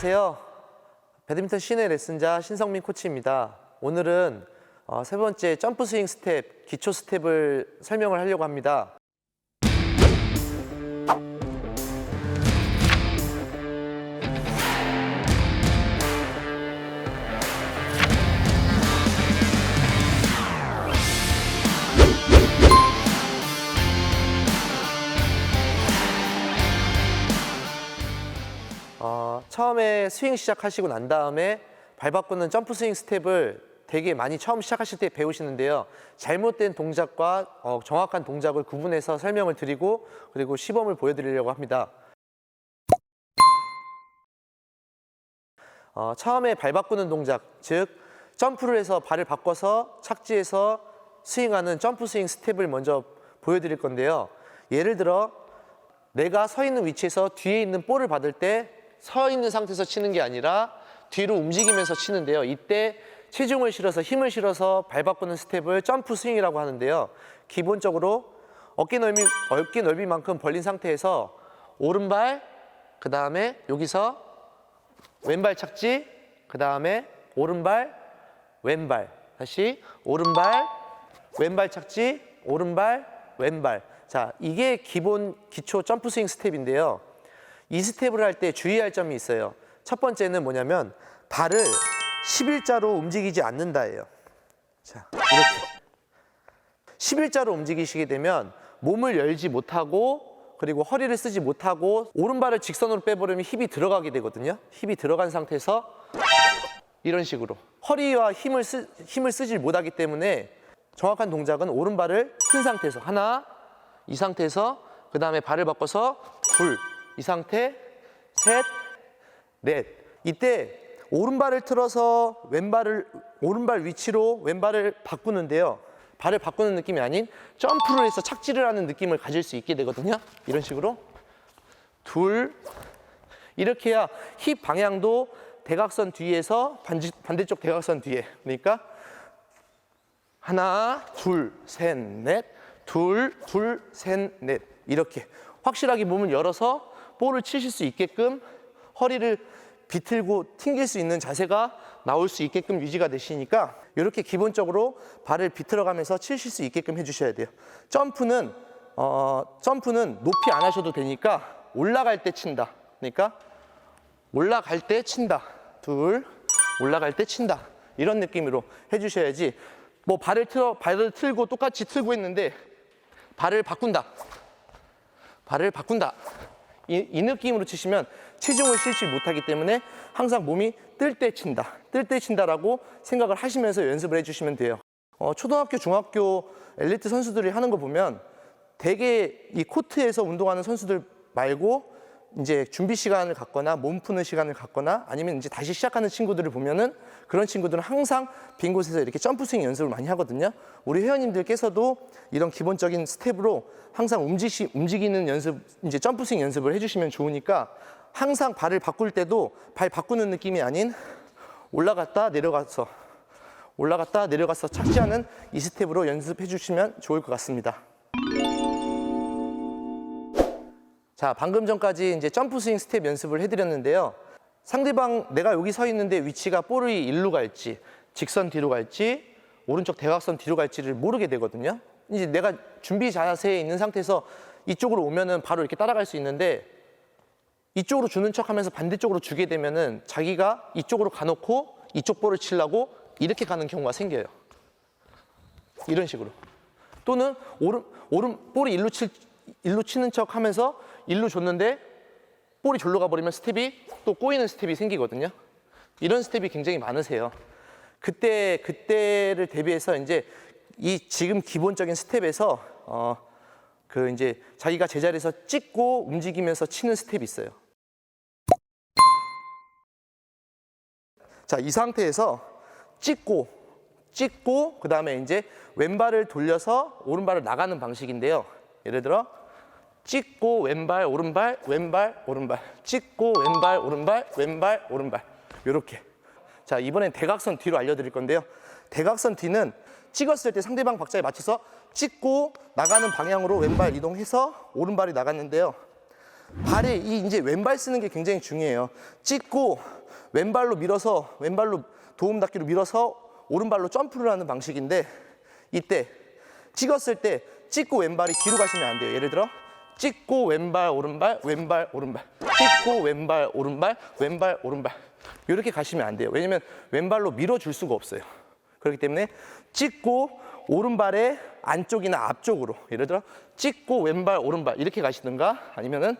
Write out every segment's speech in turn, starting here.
안녕하세요. 배드민턴 신의 레슨자 신성민 코치입니다. 오늘은 어, 세 번째 점프 스윙 스텝, 기초 스텝을 설명을 하려고 합니다. 처음에 스윙 시작하시고 난 다음에 발 바꾸는 점프 스윙 스텝을 되게 많이 처음 시작하실 때 배우시는데요. 잘못된 동작과 어, 정확한 동작을 구분해서 설명을 드리고 그리고 시범을 보여드리려고 합니다. 어, 처음에 발 바꾸는 동작, 즉 점프를 해서 발을 바꿔서 착지해서 스윙하는 점프 스윙 스텝을 먼저 보여드릴 건데요. 예를 들어 내가 서 있는 위치에서 뒤에 있는 볼을 받을 때 서 있는 상태에서 치는 게 아니라 뒤로 움직이면서 치는데요. 이때 체중을 실어서 힘을 실어서 발 바꾸는 스텝을 점프 스윙이라고 하는데요. 기본적으로 어깨 넓이 어깨 넓이만큼 벌린 상태에서 오른발 그 다음에 여기서 왼발 착지 그 다음에 오른발 왼발 다시 오른발 왼발 착지 오른발 왼발 자 이게 기본 기초 점프 스윙 스텝인데요 이 스텝을 할 때 주의할 점이 있어요. 첫 번째는 뭐냐면 발을 11자로 움직이지 않는다예요. 자 이렇게. 11자로 움직이시게 되면 몸을 열지 못하고 그리고 허리를 쓰지 못하고 오른발을 직선으로 빼버리면 힙이 들어가게 되거든요. 힙이 들어간 상태에서 이런 식으로. 허리와 힘을 쓰, 힘을 쓰질 못하기 때문에 정확한 동작은 오른발을 튼 상태에서 하나 이 상태에서 그 다음에 발을 바꿔서 둘 이 상태 셋 넷. 이때 오른발을 틀어서 왼발을 오른발 위치로 왼발을 바꾸는데요. 발을 바꾸는 느낌이 아닌 점프를 해서 착지를 하는 느낌을 가질 수 있게 되거든요. 이런 식으로. 둘. 이렇게 해야 힙 방향도 대각선 뒤에서 반지, 반대쪽 대각선 뒤에. 그러니까 하나 둘셋넷. 둘둘셋 넷. 이렇게. 확실하게 몸을 열어서 볼을 치실 수 있게끔 허리를 비틀고 튕길 수 있는 자세가 나올 수 있게끔 유지가 되시니까 이렇게 기본적으로 발을 비틀어가면서 치실 수 있게끔 해주셔야 돼요. 점프는 어, 점프는 높이 안 하셔도 되니까 올라갈 때 친다. 그러니까 올라갈 때 친다. 둘, 올라갈 때 친다. 이런 느낌으로 해주셔야지. 뭐 발을 틀어 발을 틀고 똑같이 틀고 있는데 발을 바꾼다. 발을 바꾼다. 이, 이 느낌으로 치시면 체중을 실지 못하기 때문에 항상 몸이 뜰 때 친다. 뜰 때 친다라고 생각을 하시면서 연습을 해주시면 돼요. 어, 초등학교, 중학교 엘리트 선수들이 하는 거 보면 대개 이 코트에서 운동하는 선수들 말고 이제 준비 시간을 갖거나 몸 푸는 시간을 갖거나 아니면 이제 다시 시작하는 친구들을 보면은 그런 친구들은 항상 빈 곳에서 이렇게 점프 스윙 연습을 많이 하거든요. 우리 회원님들께서도 이런 기본적인 스텝으로 항상 움직이, 움직이는 연습, 이제 점프 스윙 연습을 해주시면 좋으니까 항상 발을 바꿀 때도 발 바꾸는 느낌이 아닌 올라갔다 내려가서 올라갔다 내려가서 착지하는 이 스텝으로 연습해 주시면 좋을 것 같습니다. 자, 방금 전까지 이제 점프 스윙 스텝 연습을 해드렸는데요. 상대방 내가 여기 서 있는데 위치가 볼이 일로 갈지, 직선 뒤로 갈지, 오른쪽 대각선 뒤로 갈지를 모르게 되거든요. 이제 내가 준비 자세에 있는 상태에서 이쪽으로 오면은 바로 이렇게 따라갈 수 있는데 이쪽으로 주는 척 하면서 반대쪽으로 주게 되면은 자기가 이쪽으로 가놓고 이쪽 볼을 치려고 이렇게 가는 경우가 생겨요. 이런 식으로. 또는 오른, 오른, 볼이 일로 칠, 일로 치는 척 하면서 일로 줬는데 볼이 절로 가버리면 스텝이 또 꼬이는 스텝이 생기거든요. 이런 스텝이 굉장히 많으세요. 그때, 그때를 대비해서 이제 이 지금 기본적인 스텝에서 어, 그 이제 자기가 제자리에서 찍고 움직이면서 치는 스텝이 있어요. 자, 이 상태에서 찍고, 찍고, 그 다음에 이제 왼발을 돌려서 오른발을 나가는 방식인데요. 예를 들어, 찍고, 왼발, 오른발, 왼발, 오른발. 찍고, 왼발, 오른발, 왼발, 오른발. 요렇게. 자, 이번엔 대각선 뒤로 알려드릴 건데요. 대각선 뒤는 찍었을 때 상대방 박자에 맞춰서 찍고 나가는 방향으로 왼발 이동해서 오른발이 나갔는데요. 발에 이 이제 왼발 쓰는 게 굉장히 중요해요. 찍고 왼발로 밀어서 왼발로 도움 닫기로 밀어서 오른발로 점프를 하는 방식인데 이때 찍었을 때 찍고 왼발이 뒤로 가시면 안 돼요. 예를 들어 찍고 왼발 오른발 왼발 오른발 찍고 왼발 오른발 왼발 오른발 이렇게 가시면 안 돼요. 왜냐면 왼발로 밀어줄 수가 없어요. 그렇기 때문에 찍고 오른발의 안쪽이나 앞쪽으로 예를 들어 찍고 왼발 오른발 이렇게 가시든가 아니면은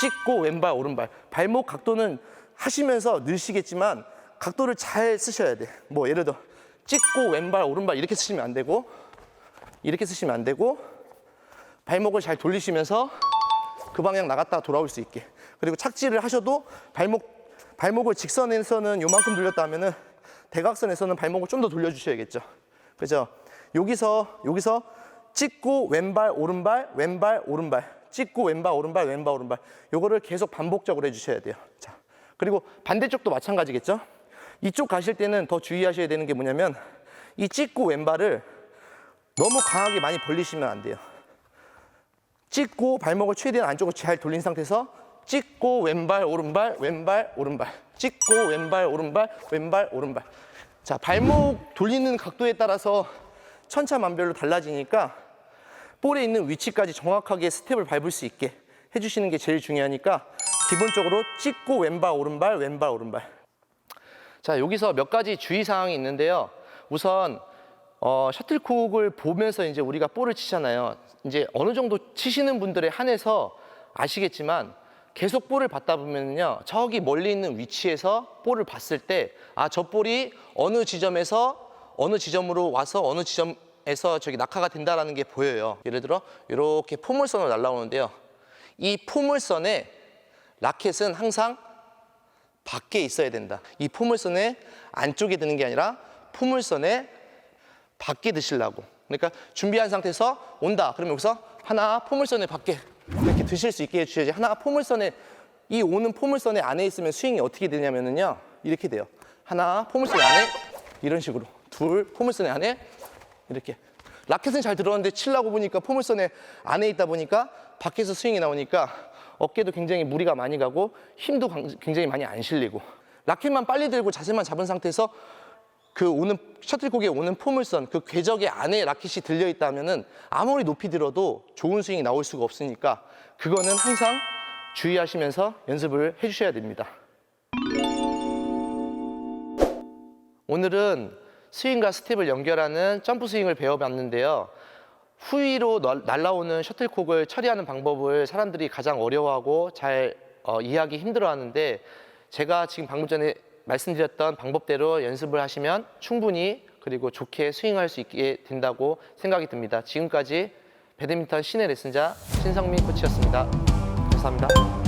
찍고 왼발 오른발 발목 각도는 하시면서 늘시겠지만 각도를 잘 쓰셔야 돼. 뭐 예를 들어 찍고 왼발 오른발 이렇게 쓰시면 안 되고 이렇게 쓰시면 안 되고 발목을 잘 돌리시면서 그 방향 나갔다 돌아올 수 있게 그리고 착지를 하셔도 발목 발목을 직선에서는 요만큼 돌렸다 하면은 대각선에서는 발목을 좀 더 돌려주셔야겠죠. 그죠? 여기서 여기서 찍고 왼발 오른발 왼발 오른발 찍고 왼발 오른발 왼발 오른발 요거를 계속 반복적으로 해주셔야 돼요. 자 그리고 반대쪽도 마찬가지겠죠. 이쪽 가실 때는 더 주의하셔야 되는 게 뭐냐면 이 찍고 왼발을 너무 강하게 많이 벌리시면 안 돼요. 찍고 발목을 최대한 안쪽으로 잘 돌린 상태에서 찍고 왼발 오른발 왼발 오른발. 찍고 왼발 오른발 왼발 오른발. 자 발목 돌리는 각도에 따라서 천차만별로 달라지니까 볼에 있는 위치까지 정확하게 스텝을 밟을 수 있게 해주시는 게 제일 중요하니까 기본적으로 찍고 왼발 오른발 왼발 오른발. 자 여기서 몇 가지 주의 사항이 있는데요. 우선 어, 셔틀콕을 보면서 이제 우리가 볼을 치잖아요. 이제 어느 정도 치시는 분들에 한해서 아시겠지만 계속 볼을 받다 보면요. 저기 멀리 있는 위치에서 볼을 봤을 때 아, 저 볼이 어느 지점에서 어느 지점으로 와서 어느 지점에서 저기 낙하가 된다라는 게 보여요. 예를 들어 이렇게 포물선으로 날라오는데요. 이 포물선에 라켓은 항상 밖에 있어야 된다. 이 포물선의 안쪽에 드는 게 아니라 포물선의 밖에 드시려고. 그러니까 준비한 상태에서 온다. 그러면 여기서 하나 포물선에 밖에 이렇게 드실 수 있게 해주셔야지. 하나 포물선에 이 오는 포물선에 안에 있으면 스윙이 어떻게 되냐면은요. 이렇게 돼요. 하나 포물선 안에 이런 식으로. 둘 포물선에 안에 이렇게. 라켓은 잘 들어왔는데 치려고 보니까 포물선에 안에 있다 보니까 밖에서 스윙이 나오니까 어깨도 굉장히 무리가 많이 가고 힘도 강- 굉장히 많이 안 실리고 라켓만 빨리 들고 자세만 잡은 상태에서 그 오는 셔틀콕에 오는 포물선 그 궤적의 안에 라켓이 들려 있다면은 아무리 높이 들어도 좋은 스윙이 나올 수가 없으니까 그거는 항상 주의하시면서 연습을 해주셔야 됩니다. 오늘은 스윙과 스텝을 연결하는 점프 스윙을 배워봤는데요. 후위로 날- 날아오는 셔틀콕을 처리하는 방법을 사람들이 가장 어려워하고 잘 어, 이해하기 힘들어하는데 제가 지금 방금 전에 말씀드렸던 방법대로 연습을 하시면 충분히 그리고 좋게 스윙할 수 있게 된다고 생각이 듭니다. 지금까지 배드민턴 신의 레슨자 신성민 코치였습니다. 감사합니다.